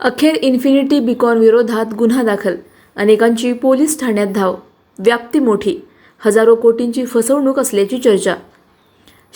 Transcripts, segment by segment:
अखेर infinity Beacon विरोधात गुन्हा दाखल. अनेकांची पोलीस ठाण्यात धाव. व्याप्ती मोठी. हजारो कोटींची फसवणूक असल्याची चर्चा.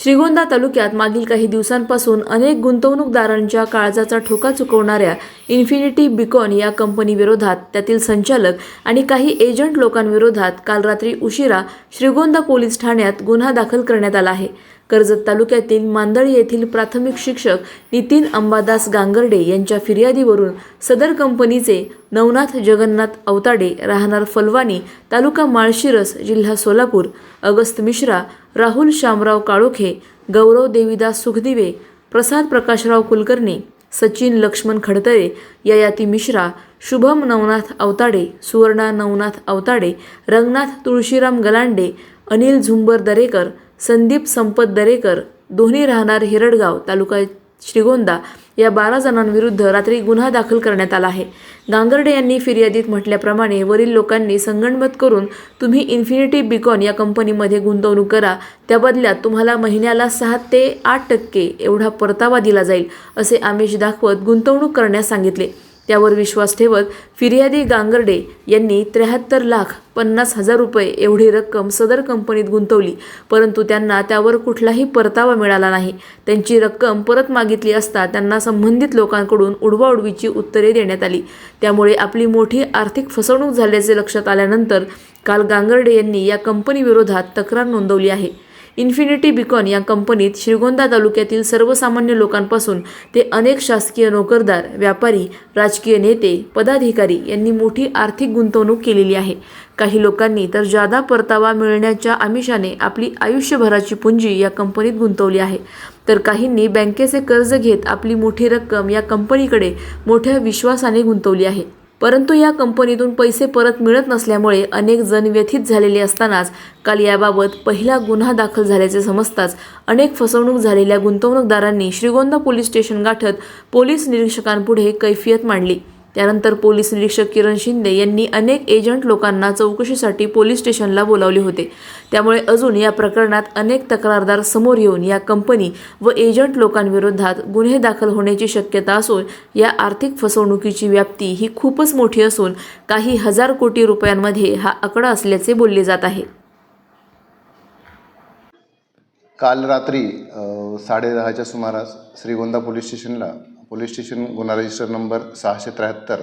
श्रीगोंदा तालुक्यात मागील काही दिवसांपासून अनेक गुंतवणूकदारांच्या काळजाचा ठोका चुकवणाऱ्या इन्फिनिटी बिकॉन या कंपनीविरोधात त्यातील संचालक आणि काही एजंट लोकांविरोधात काल रात्री उशिरा श्रीगोंदा पोलीस ठाण्यात गुन्हा दाखल करण्यात आला आहे. कर्जत तालुक्यातील मांदळी येथील प्राथमिक शिक्षक नितीन अंबादास गांगर्डे यांच्या फिर्यादीवरून सदर कंपनीचे नवनाथ जगन्नाथ अवताडे राहणार फलवानी तालुका माळशिरस जिल्हा सोलापूर अगस्त मिश्रा राहुल शामराव काळोखे गौरव देवीदास सुखदिवे प्रसाद प्रकाशराव कुलकर्णी सचिन लक्ष्मण खडतरे ययाती मिश्रा शुभम नवनाथ अवताडे सुवर्णा नवनाथ अवताडे रंगनाथ तुळशीराम गलांडे अनिल झुंबर दरेकर संदीप संपत दरेकर दोन्ही राहणार हिरडगाव तालुका श्रीगोंदा या बारा जणांविरुद्ध रात्री गुन्हा दाखल करण्यात आला आहे. गांगर्डे यांनी फिर्यादीत म्हटल्याप्रमाणे वरील लोकांनी संगणमत करून तुम्ही इन्फिनिटी बिकॉन या कंपनीमध्ये गुंतवणूक करा त्या बदल्यात तुम्हाला महिन्याला सहा ते आठ टक्के एवढा परतावा दिला जाईल असे आमिष दाखवत गुंतवणूक करण्यास सांगितले. त्यावर विश्वास ठेवत फिर्यादी गांगर्डे यांनी त्र्याहत्तर लाख पन्नास हजार रुपये एवढी रक्कम सदर कंपनीत गुंतवली. परंतु त्यांना त्यावर कुठलाही परतावा मिळाला नाही. त्यांची रक्कम परत मागितली असता त्यांना संबंधित लोकांकडून उडवाउडवीची उत्तरे देण्यात आली. त्यामुळे आपली मोठी आर्थिक फसवणूक झाल्याचे लक्षात आल्यानंतर काल गांगर्डे यांनी या कंपनीविरोधात तक्रार नोंदवली आहे. इन्फिनिटी बिकॉन या कंपनीत श्रीगोंदा तालुक्यातील सर्वसामान्य लोकांपासून ते अनेक शासकीय नोकरदार व्यापारी राजकीय नेते पदाधिकारी यांनी मोठी आर्थिक गुंतवणूक केलेली आहे. काही लोकांनी तर जादा परतावा मिळण्याच्या आमिषाने आपली आयुष्यभराची पुंजी या कंपनीत गुंतवली आहे. तर काहींनी बँकेचे कर्ज घेत आपली मोठी रक्कम या कंपनीकडे मोठ्या विश्वासाने गुंतवली आहे. परंतु या कंपनीतून पैसे परत मिळत नसल्यामुळे अनेक जण व्यथित झालेले असतानाच काल याबाबत पहिला गुन्हा दाखल झाल्याचे समजताच अनेक फसवणूक झालेल्या गुंतवणूकदारांनी श्रीगोंदा पोलीस स्टेशन गाठत पोलीस निरीक्षकांपुढे कैफियत मांडली. त्यानंतर पोलीस निरीक्षक किरण शिंदे यांनी अनेक एजंट लोकांना चौकशीसाठी पोलीस स्टेशनला बोलावले होते. त्यामुळे अजून या प्रकरणात अनेक तक्रारदार समोर येऊन या कंपनी व एजंट लोकांविरोधात गुन्हे दाखल होण्याची शक्यता असून या आर्थिक फसवणुकीची व्याप्ती ही खूपच मोठी असून काही हजार कोटी रुपयांमध्ये हा आकडा असल्याचे बोलले जात आहे. काल रात्री साडे साडेदहाच्या सुमारास श्रीगोंदा पोलीस स्टेशनला पोलीस स्टेशन गुन्हा रजिस्टर नंबर सहाशे त्र्याहत्तर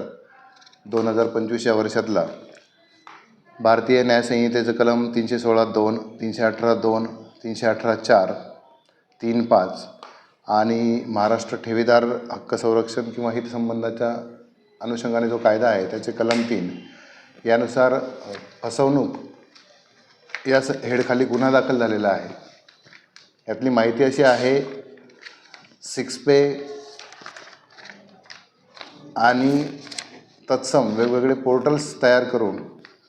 दोन हजार पंचवीस या वर्षातला. भारतीय न्यायसंहितेचं कलम तीनशे सोळा दोन तीनशे अठरा दोन तीनशे अठरा चार तीन पाच आणि महाराष्ट्र ठेवीदार हक्क संरक्षण किंवा हितसंबंधाच्या अनुषंगाने जो कायदा आहे त्याचे कलम तीन. यानुसार फसवणूक या स हेडखाली गुन्हा दाखल झालेला आहे. यातली माहिती अशी आहे सिक्स पे आणि तत्सम वेगवेगळे पोर्टल्स तयार करून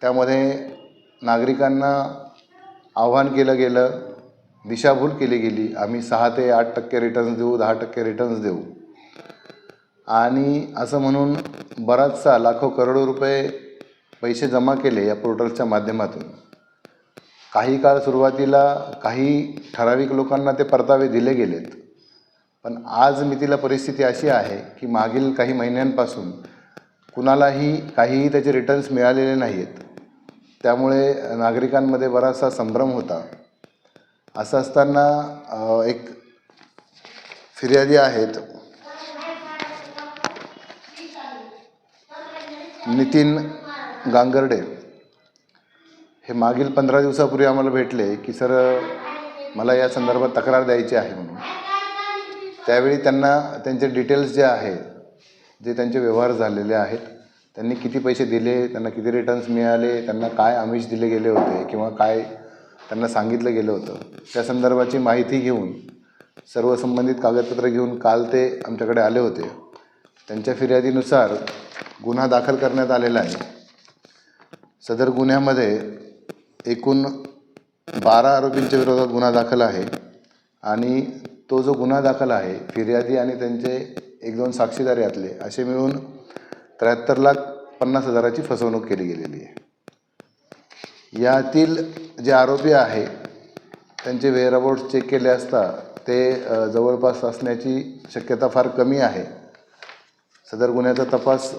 त्यामध्ये नागरिकांना आव्हान केलं गेलं दिशाभूल केली गेली. आम्ही सहा ते आठ टक्के रिटर्न्स देऊ दहा टक्के रिटर्न्स देऊ. आणि असं म्हणून बराचसा लाखो करोडो रुपये पैसे जमा केले या पोर्टलच्या माध्यमातून. काही काळ सुरुवातीला काही ठराविक लोकांना ते परतावे दिले गेलेत. पण आज मितीला परिस्थिती अशी आहे की मागील काही महिन्यांपासून कुणालाही काहीही त्याचे रिटर्न्स मिळालेले नाही आहेत त्यामुळे नागरिकांमध्ये बराचसा संभ्रम होता. असं असताना एक फिर्यादी आहेत. नितीन गांगर्डे. हे मागील पंधरा दिवसापूर्वी आम्हाला भेटले की सर मला या संदर्भात तक्रार द्यायची आहे म्हणून. त्यावेळी त्यांना त्यांचे डिटेल्स जे आहे जे त्यांचे व्यवहार झालेले आहेत त्यांनी किती पैसे दिले त्यांना किती रिटर्न्स मिळाले त्यांना काय आमिष दिले गेले होते किंवा काय त्यांना सांगितलं गेलं होतं त्या संदर्भाची माहिती घेऊन सर्व संबंधित कागदपत्र घेऊन काल ते आमच्याकडे आले होते. त्यांच्या फिर्यादीनुसार गुन्हा दाखल करण्यात आलेला आहे. सदर गुन्ह्यामध्ये एकूण बारा आरोपींच्या विरोधात गुन्हा दाखल आहे आणि तो जो गुन्हा दाखल आहे फिर्यादी आणि त्यांचे एक दोन साक्षीदार यातले असे मिळून त्र्याहत्तर लाख पन्नास हजाराची फसवणूक केली गेलेली आहे. यातील जे आरोपी आहे त्यांचे वेअरअबाउट चेक केले असता ते जवळपास असण्याची शक्यता फार कमी आहे. सदर गुन्ह्याचा तपास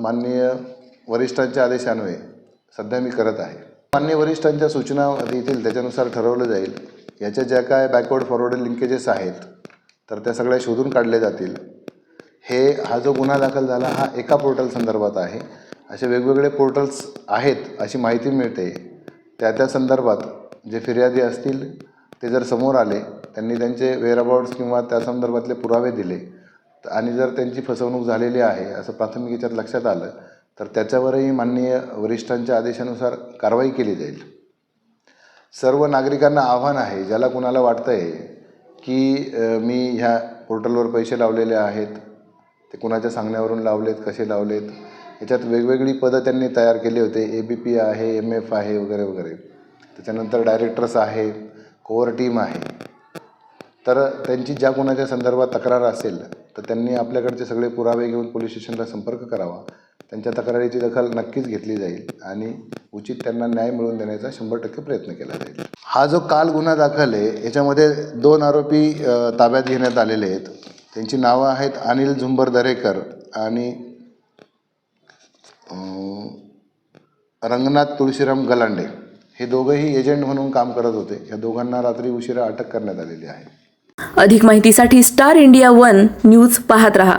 माननीय वरिष्ठांच्या आदेशान्वये सध्या मी करत आहे. माननीय वरिष्ठांच्या सूचना देतील त्याच्यानुसार ठरवलं जाईल याच्या ज्या काय बॅकवर्ड फॉरवर्ड लिंकेजेस आहेत तर त्या सगळ्या शोधून काढले जातील. हे हा जो गुन्हा दाखल झाला हा एका पोर्टल संदर्भात आहे. असे वेगवेगळे पोर्टल्स आहेत अशी माहिती मिळते. त्या त्या संदर्भात जे फिर्यादी असतील ते जर समोर आले त्यांनी त्यांचे वेअरअबाउट्स किंवा त्या संदर्भातले पुरावे दिले आणि जर त्यांची फसवणूक झालेली आहे असं प्राथमिक याच्यात लक्षात आलं तर त्याच्यावरही माननीय वरिष्ठांच्या आदेशानुसार कारवाई केली जाईल. सर्व नागरिकांना आव्हान आहे ज्याला कुणाला वाटतं आहे की मी ह्या पोर्टलवर पैसे लावलेले आहेत ते कुणाच्या सांगण्यावरून लावलेत कसे लावलेत याच्यात वेगवेगळी पदं त्यांनी तयार केली होते ए बी पी आहे एम एफ आहे वगैरे वगैरे. त्याच्यानंतर डायरेक्टर्स आहे कोअर टीम आहे. तर त्यांची ज्या कोणाच्या संदर्भात तक्रार असेल तर त्यांनी आपल्याकडचे सगळे पुरावे घेऊन पोलीस स्टेशनला संपर्क करावा. त्यांच्या तक्रारीची दखल नक्कीच घेतली जाईल आणि उचित त्यांना न्याय मिळवून देण्याचा शंभर टक्के प्रयत्न केला जाईल. हा जो काल गुन्हा दाखल आहे याच्यामध्ये दोन आरोपी ताब्यात घेण्यात आलेले आहेत. त्यांची नावं आहेत अनिल झुंबर दरेकर आणि रंगनाथ तुळशीराम गलांडे. हे दोघंही एजंट म्हणून काम करत होते. या दोघांना रात्री उशिरा अटक करण्यात आलेली आहे. अधिक माहितीसाठी स्टार इंडिया वन न्यूज पाहत रहा.